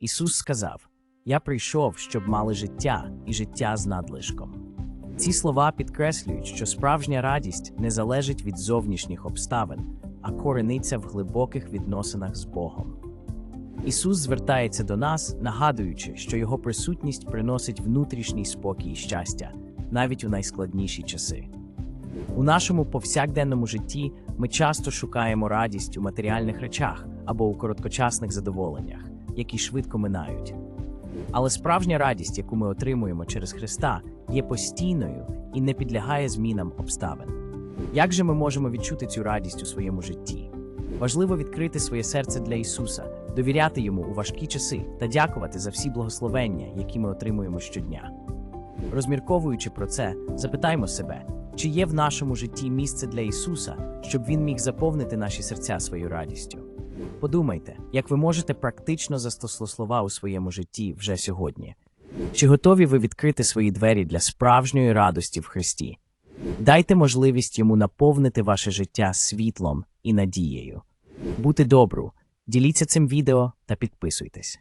Ісус сказав: Я прийшов, щоб мали життя і життя з надлишком. Ці слова підкреслюють, що справжня радість не залежить від зовнішніх обставин, а корениться в глибоких відносинах з Богом. Ісус звертається до нас, нагадуючи, що Його присутність приносить внутрішній спокій і щастя, навіть у найскладніші часи. У нашому повсякденному житті ми часто шукаємо радість у матеріальних речах або у короткочасних задоволеннях, які швидко минають. Але справжня радість, яку ми отримуємо через Христа, є постійною і не підлягає змінам обставин. Як же ми можемо відчути цю радість у своєму житті? Важливо відкрити своє серце для Ісуса, довіряти йому у важкі часи та дякувати за всі благословення, які ми отримуємо щодня. Розмірковуючи про це, запитаймо себе, чи є в нашому житті місце для Ісуса, щоб Він міг заповнити наші серця своєю радістю. Подумайте, як ви можете практично застосувати слова у своєму житті вже сьогодні. Чи готові ви відкрити свої двері для справжньої радості в Христі? Дайте можливість йому наповнити ваше життя світлом і надією. Бути добру, діліться цим відео та підписуйтесь.